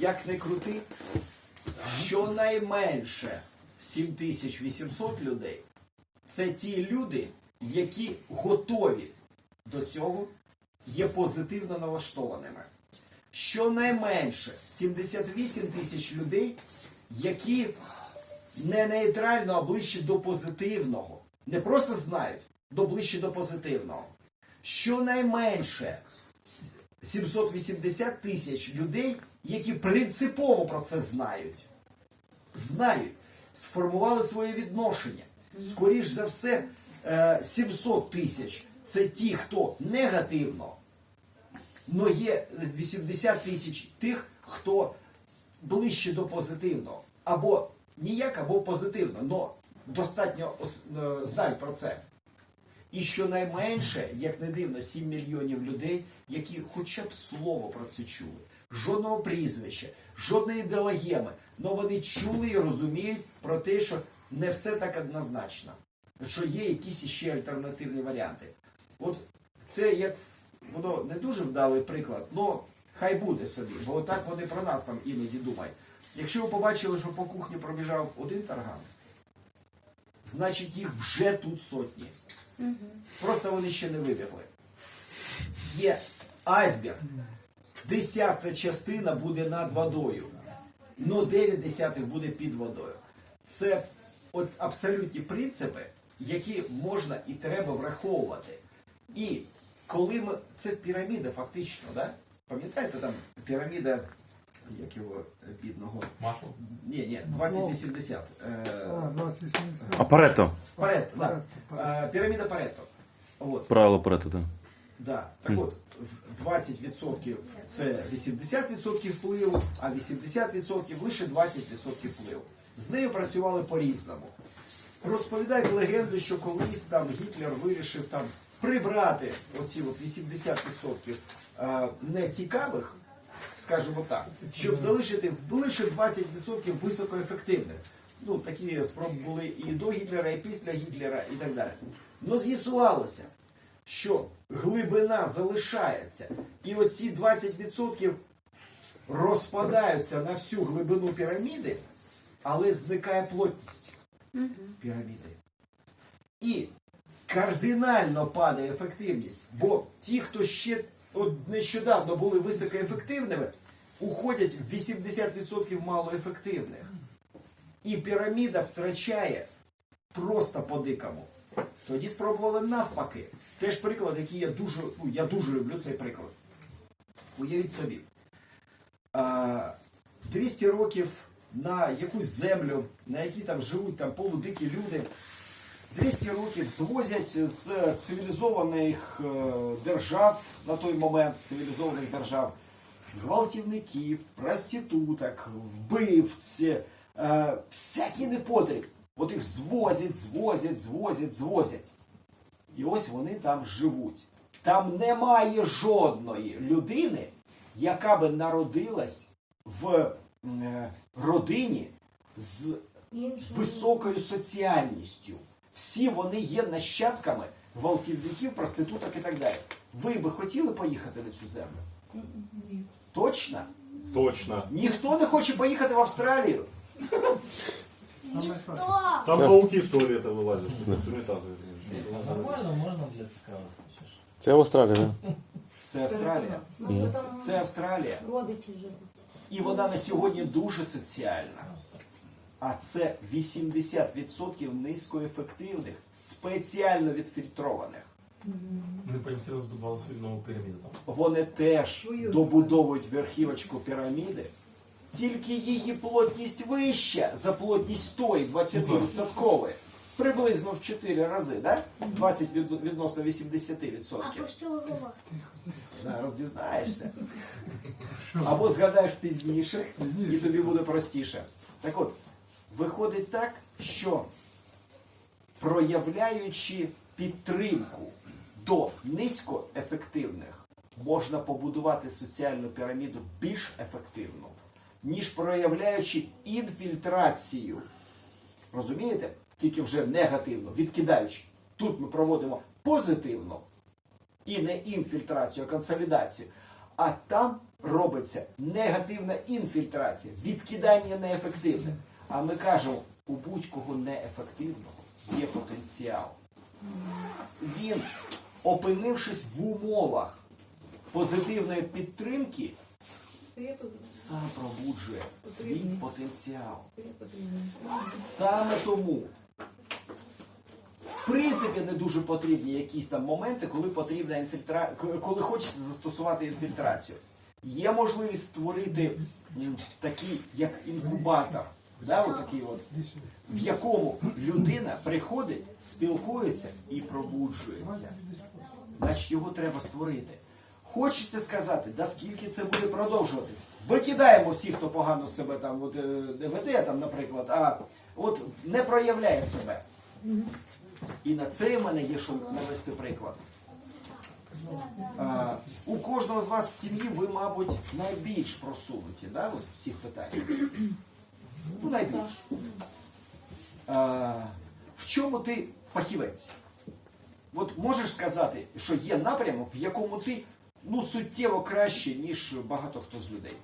як не крути, щонайменше 7800 людей це ті люди, які готові до цього, є позитивно налаштованими. Щонайменше 78 тисяч людей, які не нейтрально, а ближче до позитивного. Не просто знають, до ближче до позитивного. Щонайменше с- 780 тисяч людей, які принципово про це знають. Знають, сформували своє відношення. Скоріш за все, е, 700 тисяч це ті, хто негативно, але є 80 тисяч тих, хто ближче до позитивного. Або ніяк, або позитивно, але достатньо е, знають про це. І щонайменше, як не дивно, 7 мільйонів людей, які хоча б слово про це чули. Жодного прізвища, жодної ідеологеми. але вони чули і розуміють про те, що не все так однозначно, що є якісь ще альтернативні варіанти. От це як воно не дуже вдалий приклад, але хай буде собі, бо отак вони про нас там іноді думають. Якщо ви побачили, що по кухні пробіжав один тарган, значить їх вже тут сотні. Просто вони ще не вибігли. Є айсберг. Десята частина буде над водою. Ну 9 десятих буде під водою. Це от абсолютні принципи, які можна і треба враховувати. І коли ми. Це піраміда, фактично, да? Пам'ятаєте там піраміда, як його бідного? Масло. Ні, ні, 2080. Е, А, 2080. А Парето. Паретто, да. Паретто, Паретто. Е, Піраміда Паретто. От, Правило Парето, так. Да. Так от, 20% це 80% впливу, а 80% лише 20% впливу. З нею працювали по-різному. Розповідають легенду, що колись там Гітлер вирішив там прибрати оці от 80% е, нецікавих, скажімо так, щоб залишити лише 20% високоефективних. Ну, такі спроби були і до Гітлера, і після Гітлера, і так далі. Ну, з'ясувалося, що глибина залишається, і оці 20% розпадаються на всю глибину піраміди, але зникає плотність піраміди. І кардинально падає ефективність, бо ті, хто ще от нещодавно були високоефективними, уходять в 80% малоефективних. І піраміда втрачає просто по-дикому. Тоді спробували навпаки. Теж приклад, який я дуже, ну, я дуже люблю цей приклад. Уявіть собі, 200 років на якусь землю, на якій там живуть там полудикі люди, 200 років звозять з цивілізованих е, держав на той момент, з цивілізованих держав, гвалтівників, проституток, вбивць, е, всякий непотріб. От їх звозять, звозять, звозять, звозять. І ось вони там живуть. Там немає жодної людини, яка би народилась в е, родині з високою соціальністю. Всі вони є нащадками гвалтівників, проституток і так далі. Ви би хотіли поїхати на цю землю? Точно? Точно. Ніхто не хоче поїхати в Австралію. Там пауки с туалета вылазят, что с унитаза. Нормально можна для цікавості. чи? Це Австралія? Це Австралія. Ну, там Це Австралія. родичі живуть. І вона на сьогодні дуже соціальна. А це 80% низькоефективних, спеціально відфільтрованих. Вони потім всі розбудували свою нову піраміду там. Вони теж добудовують верхівочку піраміди, тільки її плотність вища за плотність тої 20%. Приблизно в 4 рази, да? 20 від- відносно 80%. А про що ви говорите? Зараз дізнаєшся. Або згадаєш пізніше, і тобі буде простіше. Так от, виходить так, що проявляючи підтримку до низькоефективних, можна побудувати соціальну піраміду більш ефективну, ніж проявляючи інфільтрацію. Розумієте? Тільки вже негативно, відкидаючи. Тут ми проводимо позитивно, і не інфільтрацію, а консолідацію. А там робиться негативна інфільтрація, відкидання неефективних. А ми кажемо, у будь-кого неефективного є потенціал. Він, опинившись в умовах позитивної підтримки, сам пробуджує свій потенціал. Саме тому, в принципі, не дуже потрібні якісь там моменти, коли потрібна інфільтра... коли хочеться застосувати інфільтрацію. Є можливість створити такий, як інкубатор, да, от такий от, в якому людина приходить, спілкується і пробуджується. Значить, його треба створити. Хочеться сказати, да скільки це буде продовжувати. Викидаємо всіх, хто погано себе там от, е, веде, там, наприклад, а от не проявляє себе. І на це в мене є що навести приклад. А, у кожного з вас в сім'ї ви, мабуть, найбільш просунуті, да, от в всіх питаннях. Ну, найбільш. А, в чому ти фахівець? От можеш сказати, що є напрямок, в якому ти ну, суттєво краще, ніж багато хто з людей.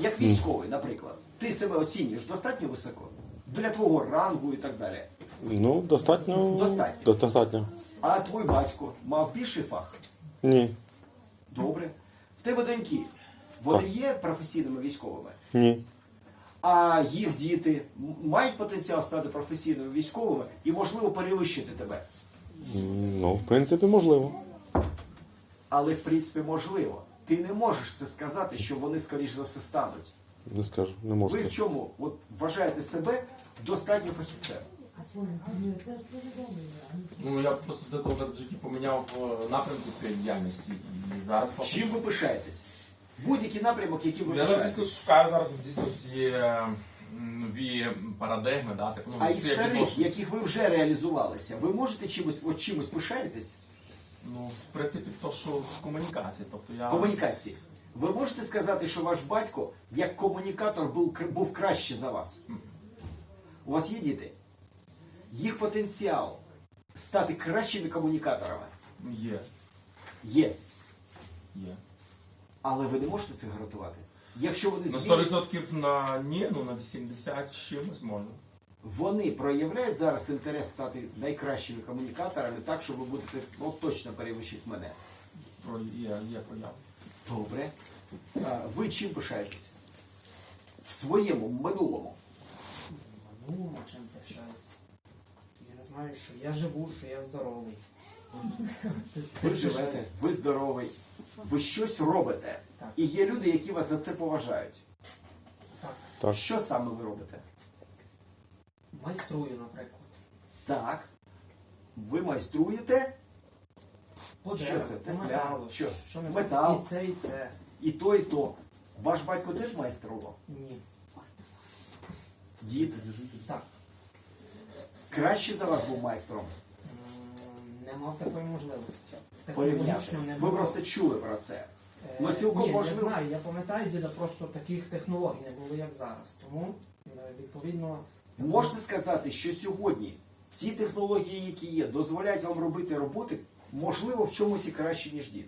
Як військовий, наприклад, ти себе оцінюєш достатньо високо для твого рангу і так далі. Ну, достатньо. Достатньо. Достатньо. А твій батько мав більший фах? Ні. Добре. В тебе доньки, вони Так. є професійними військовими, Ні. а їх діти мають потенціал стати професійними військовими і, можливо, перевищити тебе. Ну, в принципі, можливо. Але, в принципі, можливо. Ти не можеш це сказати, що вони, скоріш за все, стануть. Не скажу, не можу. Ви в сказати. чому? От вважаєте себе достатньо фахівцем. Ну я просто деколи в житті поміняв е, напрямки своєї діяльності і зараз Чим ви пишаєтесь? Будь-який напрямок, який ви Я пишаєтесь. дійсно шукаю зараз дійсно ці е, нові парадигми, да, так, ну, А із всі як старих, яких ви вже реалізувалися, ви можете чимось, от чимось пишаєтесь? Ну, в принципі, то, що в комунікації. Тобто я Комунікації. Ви можете сказати, що ваш батько як комунікатор був, був краще за вас? У вас є діти? Їх потенціал стати кращими комунікаторами є, є. є. Але ви не можете це гарантувати. Якщо вони На 100% на ні, ну на 80 з чимось можна. вони проявляють зараз інтерес стати найкращими комунікаторами, так що ви будете ну, точно перевищити мене. Про є, є проява. Добре. А, ви чим пишаєтесь? В своєму минулому. Ну, чим пишаюсь. Я знаю, що я живу, що я здоровий. Ви живете, ви здоровий, ви щось робите. Так. І є люди, які вас за це поважають. Так, Так. Що саме ви робите? майструю, наприклад. Так. Ви майструєте По Що це? Тесля? металу. Що? ми Метал? І це, і це. і то, і то. Ваш батько теж майстрував? Ні. Дід Так. краще за вас був майстром. М, Не мав такої можливості. Порівняти. Технологічно не Ви було. просто чули про це. Е, Ну, цілком Ні, можливо. не знаю, я пам'ятаю, діда, просто таких технологій не було, як зараз. Тому, е, відповідно, Можна сказати, що сьогодні ці технології, які є, дозволяють вам робити роботи, можливо, в чомусь і краще, ніж дід.